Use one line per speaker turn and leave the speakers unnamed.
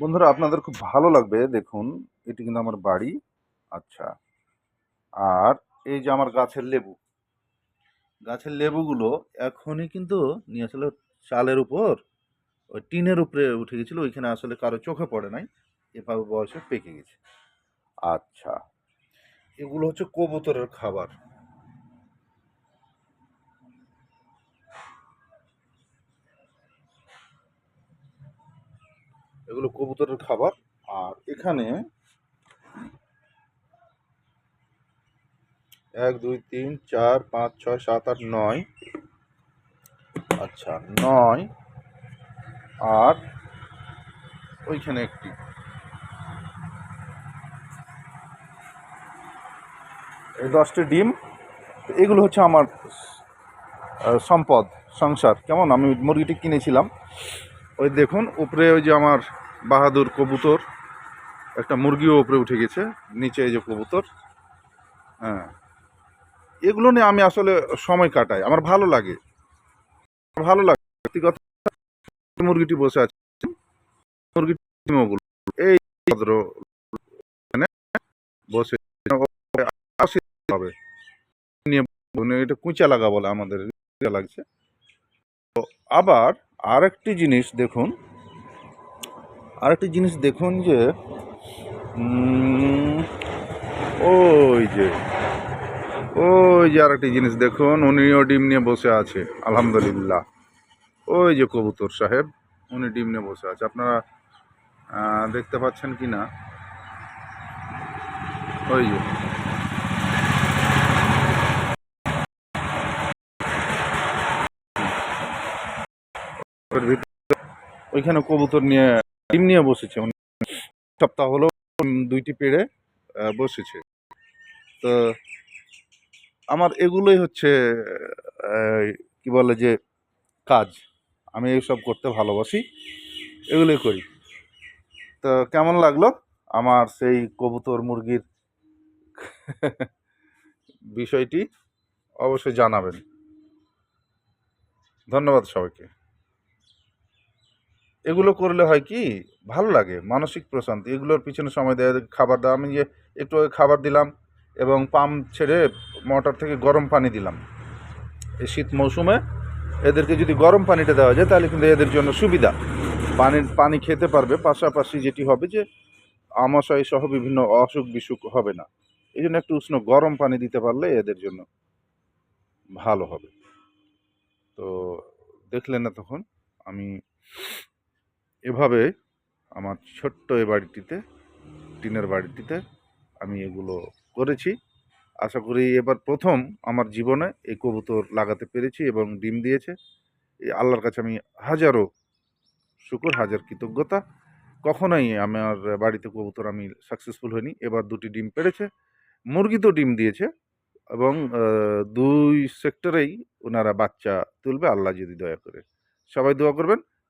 বন্ধুরা আপনাদের খুব ভালো লাগবে দেখুন এটি কিন্তু আমার বাড়ি আচ্ছা আর এই যে আমার গাছের লেবু গাছের লেবুগুলো এখনই কিন্তু নিয়ে আসলে চালের উপর ওই টিনের উপরে উঠে গেছিলো ওইখানে আসলে কারো চোখে পড়ে নাই এভাবে বয়সে পেকে গেছে আচ্ছা এগুলো হচ্ছে কবুতরের খাবার এগুলো কবুতরের খাবার আর এখানে এক দুই তিন চার পাঁচ ছয় সাত আট নয় আচ্ছা নয় আর ওইখানে একটি দশটি ডিম এগুলো হচ্ছে আমার সম্পদ সংসার কেমন আমি মুরগিটি কিনেছিলাম ওই দেখুন উপরে ওই যে আমার বাহাদুর কবুতর একটা মুরগিও উপরে উঠে গেছে নিচে এই যে কবুতর হ্যাঁ এগুলো নিয়ে আমি আসলে সময় কাটাই আমার ভালো লাগে ভালো লাগে ব্যক্তিগত মুরগিটি বসে আছে মুরগিটি এই ভদ্র বসে হবে এটা কুঁচা লাগা বলে আমাদের লাগছে তো আবার আরেকটি জিনিস দেখুন আরেকটি জিনিস দেখুন যে ওই যে ওই যে আরেকটি জিনিস দেখুন উনিও ডিম নিয়ে বসে আছে আলহামদুলিল্লাহ ওই যে কবুতর সাহেব উনি ডিম নিয়ে বসে আছে আপনারা দেখতে পাচ্ছেন কি না ওই যে ওইখানে কবুতর নিয়ে ডিম নিয়ে বসেছে সপ্তাহ হলো দুইটি পেড়ে বসেছে তো আমার এগুলোই হচ্ছে কি বলে যে কাজ আমি এইসব করতে ভালোবাসি এগুলোই করি তো কেমন লাগলো আমার সেই কবুতর মুরগির বিষয়টি অবশ্যই জানাবেন ধন্যবাদ সবাইকে এগুলো করলে হয় কি ভালো লাগে মানসিক প্রশান্তি এগুলোর পিছনে সময় দেয় খাবার দেওয়া আমি যে একটু খাবার দিলাম এবং পাম্প ছেড়ে মোটর থেকে গরম পানি দিলাম এই শীত মৌসুমে এদেরকে যদি গরম পানিটা দেওয়া যায় তাহলে কিন্তু এদের জন্য সুবিধা পানির পানি খেতে পারবে পাশাপাশি যেটি হবে যে আমাশয় সহ বিভিন্ন অসুখ বিসুখ হবে না এই জন্য একটু উষ্ণ গরম পানি দিতে পারলে এদের জন্য ভালো হবে তো দেখলেন না তখন আমি এভাবে আমার ছোট্ট এ বাড়িটিতে টিনের বাড়িটিতে আমি এগুলো করেছি আশা করি এবার প্রথম আমার জীবনে এই কবুতর লাগাতে পেরেছি এবং ডিম দিয়েছে এই আল্লাহর কাছে আমি হাজারো শুকুর হাজার কৃতজ্ঞতা কখনোই আমার বাড়িতে কবুতর আমি সাকসেসফুল হইনি এবার দুটি ডিম পেড়েছে মুরগি তো ডিম দিয়েছে এবং দুই সেক্টরেই ওনারা বাচ্চা তুলবে আল্লাহ যদি দয়া করে সবাই দোয়া করবেন